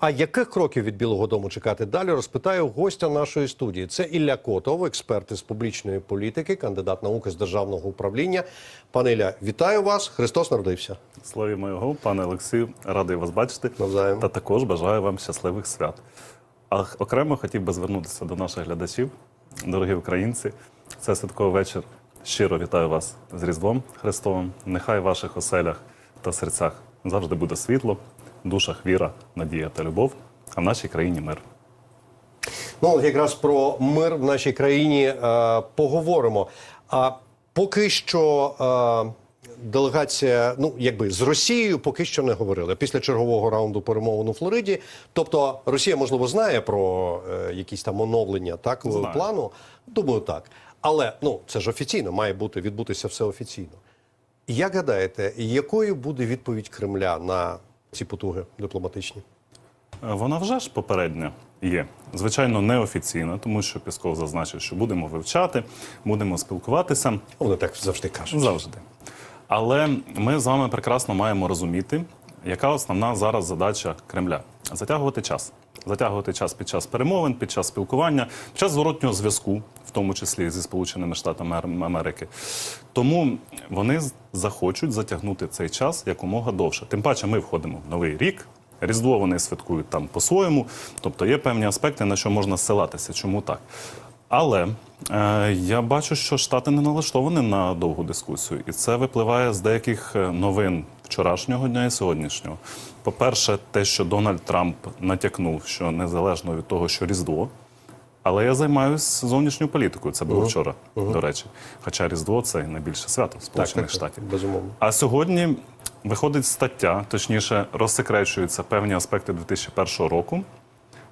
А яких кроків від Білого Дому чекати далі? Розпитаю гостя нашої студії. Це Ілля Котов, експерт із публічної політики, кандидат науки з державного управління. Пане Ілля, вітаю вас! Христос народився. Славі моєго, пане Олексію, радий вас бачити. Навзаєм. Та також бажаю вам щасливих свят. А окремо хотів би звернутися до наших глядачів, дорогі українці. Це святковий вечір. Щиро вітаю вас з Різдвом Христовим. Нехай в ваших оселях та серцях завжди буде світло, душах віра, надія та любов, а в нашій країні мир. Ну, якраз про мир в нашій країні е, поговоримо. А поки що е, делегація, ну якби з Росією поки що не говорили після чергового раунду перемовин у Флориді. Тобто Росія, можливо, знає про е, якісь там оновлення так Знає. плану. Думаю, так. Але ну це ж офіційно, має бути відбутися все офіційно. Як гадаєте, якою буде відповідь Кремля на ці потуги дипломатичні? Е, Вона вже ж попередня є. Звичайно, неофіційна, тому що Пісков зазначив, що будемо вивчати, будемо спілкуватися. Вони так завжди кажуть. Завжди. Але ми з вами прекрасно маємо розуміти, яка основна зараз задача Кремля затягувати час. Затягувати час під час перемовин, під час спілкування, під час зворотнього зв'язку, тому числі зі Сполученими Штатами Ам- Америки. Тому вони захочуть затягнути цей час якомога довше. Тим паче, ми входимо в новий рік. Різдво вони святкують там по-своєму. Тобто є певні аспекти, на що можна ссилатися. Чому так? Але е, я бачу, що Штати не налаштовані на довгу дискусію, і це випливає з деяких е, новин вчорашнього дня і сьогоднішнього. По-перше, те, що Дональд Трамп натякнув, що незалежно від того, що Різдво. Але я займаюся зовнішньою політикою. Це було вчора, до речі. Хоча Різдво це найбільше свято Сполучених Штатів. безумовно. А сьогодні виходить стаття, точніше, розсекречуються певні аспекти 2001 року,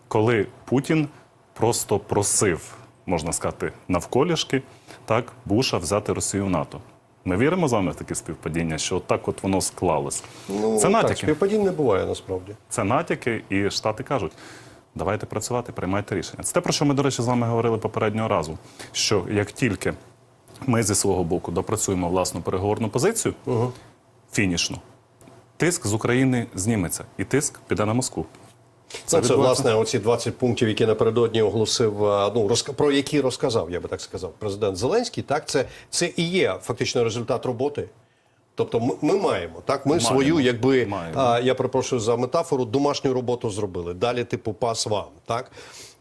коли Путін просто просив, можна сказати, навколішки так, Буша взяти Росію в НАТО. Ми віримо з вами в такі співпадіння, що так от воно склалось. Ну, це так, співпадінь не буває насправді. Це натяки, і Штати кажуть: давайте працювати, приймайте рішення. Це те, про що ми, до речі, з вами говорили попереднього разу. Що як тільки ми зі свого боку допрацюємо власну переговорну позицію, фінішну, тиск з України зніметься, і тиск піде на Москву. Це, це власне оці 20 пунктів, які напередодні оголосив, е, ну розка- про які розказав, я би так сказав, президент Зеленський. Так, це, це і є фактично результат роботи. Тобто, ми, ми маємо так. Ми Маємо. свою, якби Маємо. а, я перепрошую за метафору, домашню роботу зробили. Далі, типу, пас вам. Так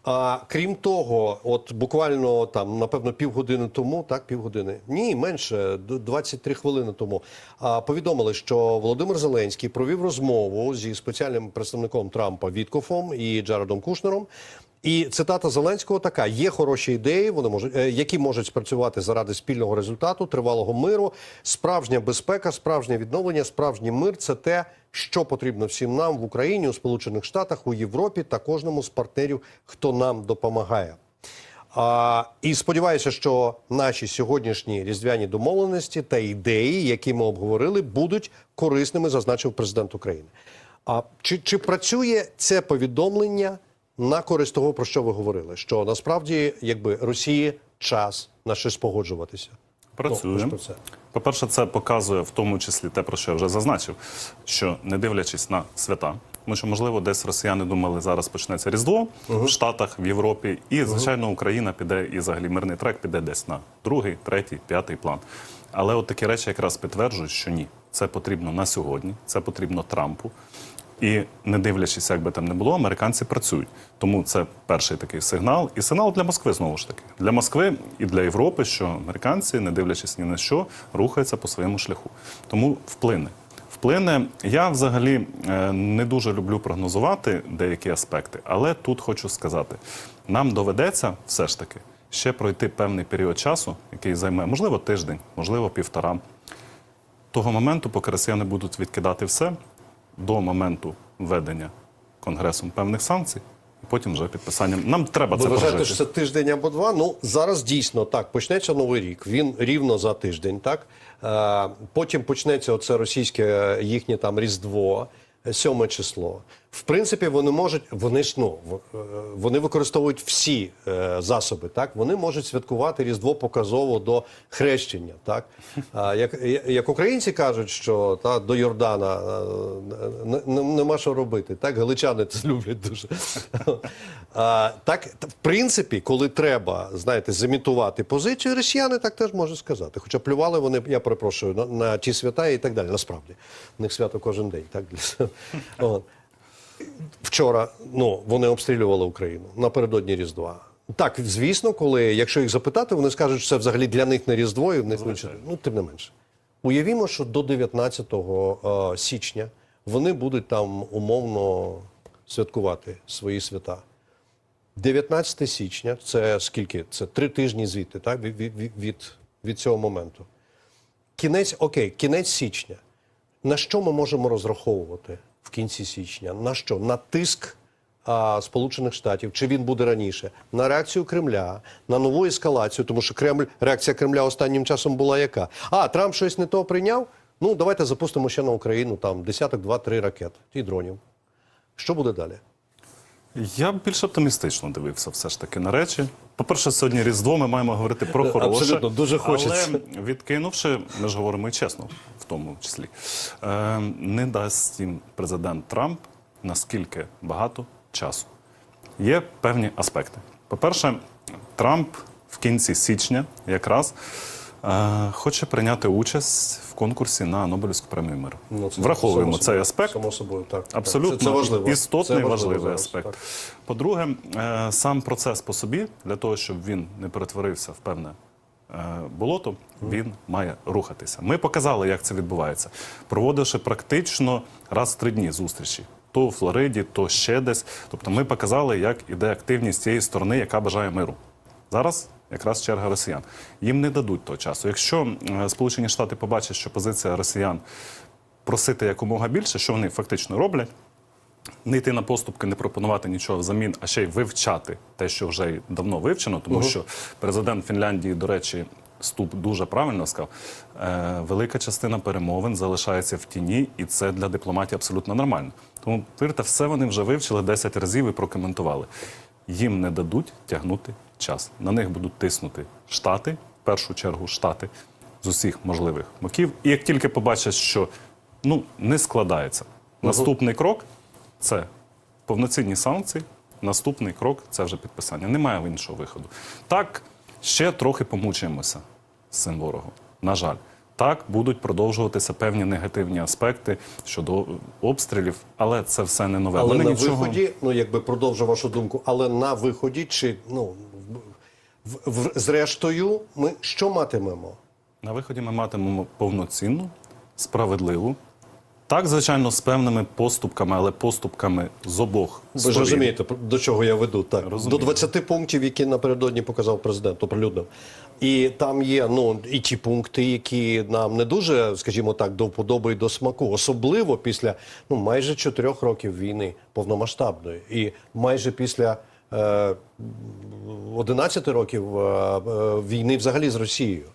а крім того, от буквально там, напевно, півгодини тому, так, півгодини, ні, менше, д- 23 хвилини тому, а, повідомили, що Володимир Зеленський провів розмову зі спеціальним представником Трампа Віткофом і Джаредом Кушнером. І цитата Зеленського така: є хороші ідеї, вони можуть, е, які можуть спрацювати заради спільного результату, тривалого миру, справжня безпека, справжнє відновлення, справжній мир це те, що потрібно всім нам в Україні, у Сполучених Штатах, у Європі та кожному з партнерів, хто нам допомагає. А, і сподіваюся, що наші сьогоднішні різдвяні домовленості та ідеї, які ми обговорили, будуть корисними, зазначив президент України. А чи, чи працює це повідомлення на користь того, про що ви говорили? Що насправді, якби Росії час на щось погоджуватися? Працюємо. Ну. По-перше, це показує в тому числі те, про що я вже зазначив, що не дивлячись на свята, тому що, можливо, десь росіяни думали, зараз почнеться Різдво в Штатах, в Європі, і, звичайно, Україна піде і взагалі мирний трек піде десь на другий, третій, п'ятий план. Але от такі речі якраз підтверджують, що ні, це потрібно на сьогодні, це потрібно Трампу. І не дивлячись, як би там не було, американці працюють. Тому це перший такий сигнал. І сигнал для Москви знову ж таки. Для Москви і для Європи, що американці, не дивлячись ні на що, рухаються по своєму шляху. Тому вплине. Вплине. Я взагалі е, не дуже люблю прогнозувати деякі аспекти, але тут хочу сказати: нам доведеться все ж таки ще пройти певний період часу, який займе, можливо, тиждень, можливо, півтора того моменту, поки росіяни будуть відкидати все до моменту введення конгресом певних санкцій, потім вже підписанням. Нам треба Ви це вважаєте, прожити. що це тиждень або два? Ну зараз дійсно так почнеться новий рік. Він рівно за тиждень, так е, потім почнеться оце російське е, їхнє там різдво, сьоме число. В принципі, вони можуть, вони ж ну е, вони використовують всі е, засоби. Так вони можуть святкувати Різдво показово до хрещення. Так а як, як українці кажуть, що та до Йордана е, не- не- нема що робити. Так галичани це люблять дуже. А, так, в принципі, коли треба, знаєте, замітувати позицію, росіяни так теж можуть сказати. Хоча плювали вони, я перепрошую, на, на ті свята і так далі. Насправді, в них свято кожен день. Так От. Вчора ну, вони обстрілювали Україну напередодні Різдва. Так, звісно, коли, якщо їх запитати, вони скажуть, що це взагалі для них не Різдво, і в них. Ну, тим не менше. Уявімо, що до 19 е, січня вони будуть там умовно святкувати свої свята. 19 січня це скільки? Це три тижні звідти, так? Від, від, від, від цього моменту. Кінець, окей, кінець січня. На що ми можемо розраховувати в кінці січня? На що? На тиск а, Сполучених Штатів, чи він буде раніше? На реакцію Кремля, на нову ескалацію, тому що Кремль, реакція Кремля останнім часом була яка? А, Трамп щось не то прийняв? Ну, давайте запустимо ще на Україну там десяток, два-три ракет і дронів. Що буде далі? Я б більш оптимістично дивився все ж таки на речі. По-перше, сьогодні Різдво ми маємо говорити про хороше. Абсолютно, дуже хочеться. Але відкинувши, ми ж говоримо і чесно, в тому числі, е, не дасть їм президент Трамп наскільки багато часу. Є певні аспекти. По-перше, Трамп в кінці січня якраз е, хоче прийняти участь в конкурсі на Нобелівську премію миру. Ну, це Враховуємо само цей аспект. Само собою, так. Абсолютно Це, це важливо. істотний Це важливий зараз, аспект. По-друге, е, сам процес по собі, для того, щоб він не перетворився в певне е, болото, він має рухатися. Ми показали, як це відбувається, проводивши практично раз в три дні зустрічі. То у Флориді, то ще десь. Тобто ми показали, як іде активність цієї сторони, яка бажає миру. Зараз якраз черга росіян. Їм не дадуть того часу. Якщо е, Сполучені Штати побачать, що позиція росіян просити якомога більше, що вони фактично роблять, не йти на поступки, не пропонувати нічого взамін, а ще й вивчати те, що вже давно вивчено, тому що президент Фінляндії, до речі, Ступ дуже правильно сказав. Е, велика частина перемовин залишається в тіні, і це для дипломатії абсолютно нормально. Тому повірте, все вони вже вивчили 10 разів і прокоментували. Їм не дадуть тягнути час. На них будуть тиснути штати, в першу чергу штати з усіх можливих боків. І як тільки побачать, що ну не складається, наступний крок це повноцінні санкції. Наступний крок це вже підписання. Немає іншого виходу. Так, ще трохи помучаємося з цим ворогом. На жаль, так будуть продовжуватися певні негативні аспекти щодо обстрілів, але це все не нове. Але Вони на нічого... виході, ну якби продовжу вашу думку, але на виході, чи ну в, в, зрештою, ми що матимемо? На виході ми матимемо повноцінну, справедливу. Так, звичайно, з певними поступками, але поступками з обох Ви ж розумієте, до чого я веду. Так Розумію. до 20 пунктів, які напередодні показав президент, оприлюднив. І там є ну і ті пункти, які нам не дуже, скажімо так, до вподоби і до смаку, особливо після ну майже чотирьох років війни повномасштабної, і майже після. Е, 11 років е, е, війни взагалі з Росією.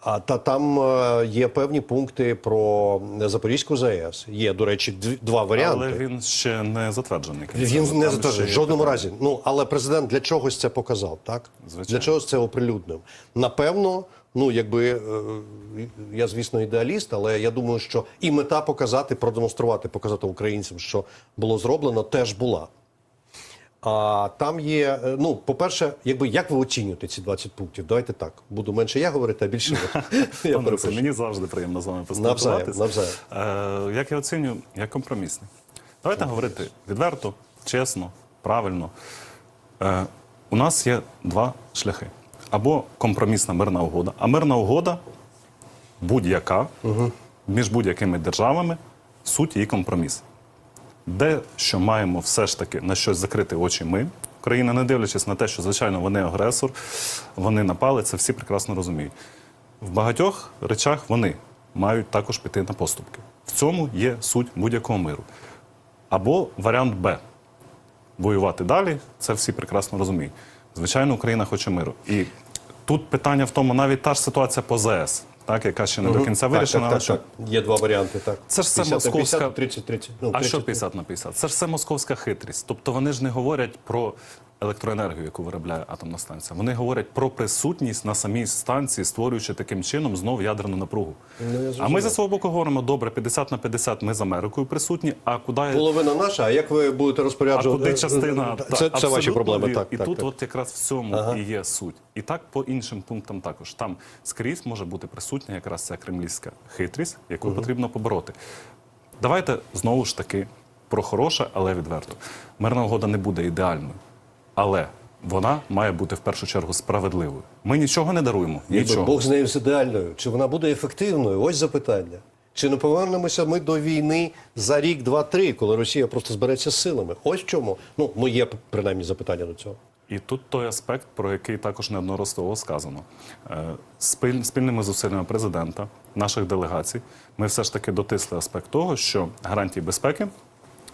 А та там е, є певні пункти про Запорізьку ЗАЕС. Є, до речі, два варіанти. Але він ще не затверджений. Він не Там ще в жодному питання. разі. Ну але президент для чогось це показав, так Звичайно. для чогось це оприлюднив. Напевно, ну якби е, я звісно ідеаліст, але я думаю, що і мета показати, продемонструвати, показати українцям, що було зроблено, теж була. А там є, е, ну, по-перше, якби як ви оцінюєте ці 20 пунктів? Давайте так. Буду менше я говорити, а більше ви. Я перепрошую. мені завжди приємно з вами поспілкуватися. навзаєм. Е, як я оцінюю, як компромісний. Давайте говорити відверто, чесно, правильно. Е, у нас є два шляхи: або компромісна мирна угода, а мирна угода будь-яка між будь-якими державами, суть її компроміс. Де що маємо все ж таки на щось закрити очі ми, Україна, не дивлячись на те, що звичайно вони агресор, вони напали, це всі прекрасно розуміють. В багатьох речах вони мають також піти на поступки. В цьому є суть будь-якого миру. Або варіант Б. Воювати далі, це всі прекрасно розуміють. Звичайно, Україна хоче миру. І тут питання в тому, навіть та ж ситуація по ЗС. Так, яка ще не до кінця вирішена. так, але так, що так. Є два варіанти. Так. Це ж все 50 50, московська- 30, 30. Ну, А що 30. 50 на 50? Це ж все московська хитрість. Тобто вони ж не говорять про електроенергію, яку виробляє атомна станція. Вони говорять про присутність на самій станції, створюючи таким чином знов ядерну напругу. Ну, а ми за свого боку говоримо, добре, 50 на 50 ми з Америкою присутні, а куди Половина наша, а як ви будете а куди частина? Це, Та, це ваші проблеми. Так, і так, тут так. от якраз в цьому і є суть. І так по іншим пунктам також. Там скрізь може бути присутня якраз ця кремлівська хитрість, яку потрібно побороти. Давайте знову ж таки про хороше, але відверто. Мирна угода не буде ідеальною, але вона має бути в першу чергу справедливою. Ми нічого не даруємо. Нічого. Бог з нею з ідеальною. Чи вона буде ефективною? Ось запитання. Чи не повернемося ми до війни за рік, два, три, коли Росія просто збереться з силами? Ось чому. Ну, моє принаймні запитання до цього. І тут той аспект, про який також неодноразово сказано. Е, Спіль, спільними зусиллями президента, наших делегацій, ми все ж таки дотисли аспект того, що гарантії безпеки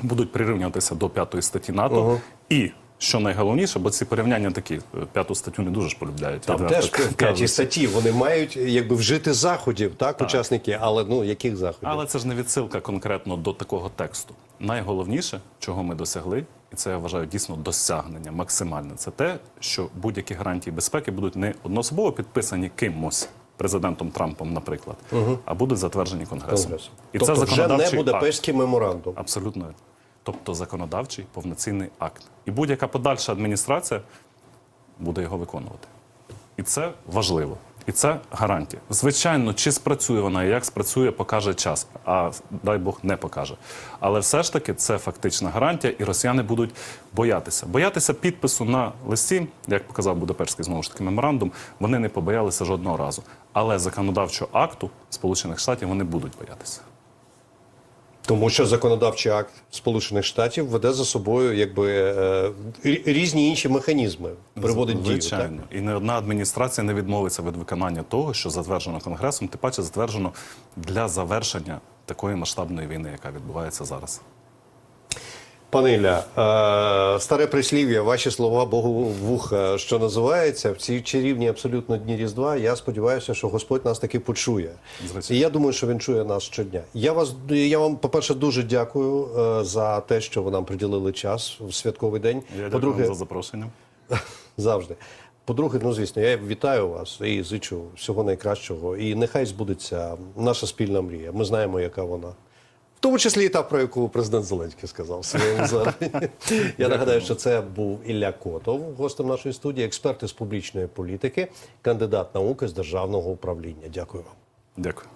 будуть прирівнюватися до п'ятої статті НАТО. І що найголовніше, бо ці порівняння такі, е, п'яту статтю не дуже ж полюбляють. Там теж п'ятій статті вони мають якби вжити заходів, так, учасники, але ну яких заходів? Але це ж не відсилка конкретно до такого тексту. Найголовніше, чого ми досягли, і це я вважаю дійсно досягнення максимальне, це те, що будь-які гарантії безпеки будуть не одноособово підписані кимось. Президентом Трампом, наприклад, а будуть затверджені конгресом. Конгрес. І тобто це вже не законодавчий. Будапештський меморандум. Абсолютно. Тобто законодавчий повноцінний акт. І будь-яка подальша адміністрація буде його виконувати. І це важливо. І це гарантія. Звичайно, чи спрацює вона і як спрацює, покаже час. А дай Бог не покаже. Але все ж таки це фактична гарантія, і росіяни будуть боятися. Боятися підпису на листі, як показав Будапештський знову ж таки меморандум, вони не побоялися жодного разу. Але законодавчого акту Сполучених Штатів вони будуть боятися. Тому що законодавчий акт Сполучених Штатів веде за собою якби е, різні інші механізми, приводить дію. Так? І не одна адміністрація не відмовиться від виконання того, що затверджено Конгресом, тим паче затверджено для завершення такої масштабної війни, яка відбувається зараз. Пане Ілля, е, старе прислів'я, ваші слова Богу вуха, що називається, в ці чарівні абсолютно дні Різдва. Я сподіваюся, що Господь нас таки почує. І я думаю, що він чує нас щодня. Я вас я вам, по-перше, дуже дякую е, за те, що ви нам приділили час в святковий день. Я По-друге, вам за запрошення. Завжди. По-друге, ну звісно, я вітаю вас і зичу всього найкращого. І нехай збудеться наша спільна мрія. Ми знаємо, яка вона. Тому числі і та, про яку президент Зеленський сказав в своєму залі. Я нагадаю, що це був Ілля Котов, гостем нашої студії, експерт із публічної політики, кандидат науки з державного управління. Дякую вам. Дякую.